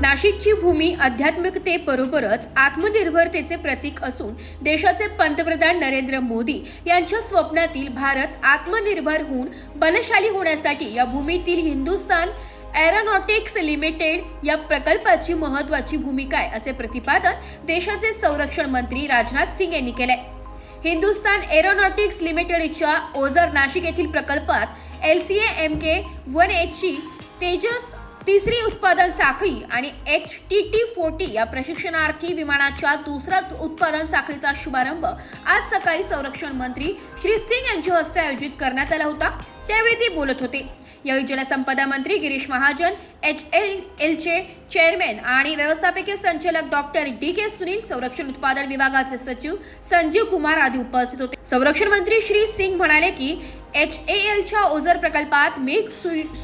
नाशिकची भूमी आध्यात्मिकतेबरोबरच आत्मनिर्भरतेचे प्रतीक असून देशाचे पंतप्रधान नरेंद्र मोदी यांच्या स्वप्नातील भारत आत्मनिर्भर होऊन बलशाली होण्यासाठी या भूमीतील हिंदुस्थान एरोनॉटिक्स लिमिटेड या प्रकल्पाची महत्वाची भूमिका आहे असे प्रतिपादन देशाचे संरक्षण मंत्री राजनाथ सिंग यांनी केले हिंदुस्तान एरोनॉटिक्स लिमिटेडच्या ओझर नाशिक येथील प्रकल्पात L C M K one एचची Tejas तिसरी उत्पादन साखळी आणि एच टी टी फोर्टी या प्रशिक्षणार्थी विमानाच्या दुसऱ्या उत्पादन साखळीचा शुभारंभ आज सकाळी संरक्षण मंत्री श्री सिंग यांच्या हस्ते आयोजित करण्यात आला होता. त्यावेळी ते बोलत होते. यावेळी जलसंपदा मंत्री गिरीश महाजन एच एल एलचे चेअरमॅन आणि व्यवस्थापकीय संचालक डॉक्टर डी के सुनील संरक्षण उत्पादन विभागाचे सचिव संजीव कुमार आदी उपस्थित होते. संरक्षण मंत्री श्री सिंग म्हणाले की एच ए एलच्या ओझर प्रकल्पात मेघ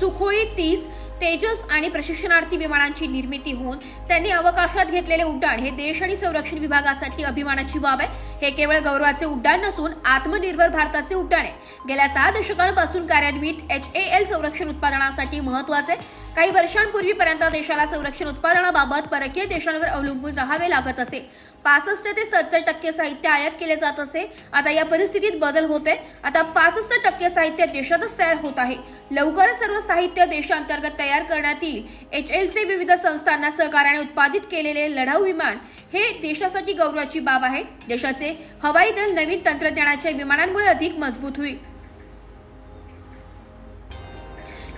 सुखोई तीस तेजस आणि प्रशिक्षणार्थी विमानांची निर्मिती होऊन त्यांनी अवकाशात घेतलेले उड्डाण हे देश आणि संरक्षण विभागासाठी अभिमानाची बाब आहे. हे केवळ गौरवाचे उड्डाण नसून आत्मनिर्भर भारताचे उड्डाण आहे. गेल्या सहा दशकांपासून कार्यान्वित एच ए एल संरक्षण उत्पादनासाठी महत्त्वाचे काही वर्षांपूर्वीपर्यंत देशाला संरक्षण उत्पादनाबाबत परकीय देशांवर अवलंबून राहावे लागत असे. पासष्ट ते सत्तर टक्के साहित्य आयात केले जात असे. आता या परिस्थितीत बदल होते आता पासष्ट टक्के साहित्य देशातच तयार होत आहे. लवकरच सर्व साहित्य देशांतर्गत तयार करण्यात येईल एच एलचे विविध संस्थांना सहकार्याने उत्पादित केलेले लढाऊ विमान हे देशासाठी गौरवाची बाब आहे. देशाचे हवाई दल नवीन तंत्रज्ञानाच्या विमानांमुळे अधिक मजबूत होईल.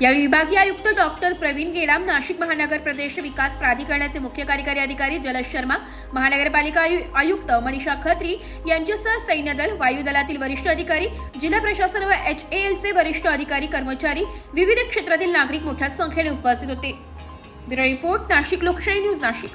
यावेळी विभागीय आयुक्त डॉक्टर प्रवीण गेडाम नाशिक महानगर प्रदेश विकास प्राधिकरणाचे मुख्य कार्यकारी अधिकारी जलज शर्मा महानगरपालिका आयु- आयुक्त मनीषा खत्री यांच्यासह सैन्यदल वायुदलातील वरिष्ठ अधिकारी जिल्हा प्रशासन व एच ए एलचे वरिष्ठ अधिकारी कर्मचारी विविध क्षेत्रातील नागरिक मोठ्या संख्येने उपस्थित होते. ब्युरो रिपोर्ट नाशिक लोकशाही न्यूज नाशिक.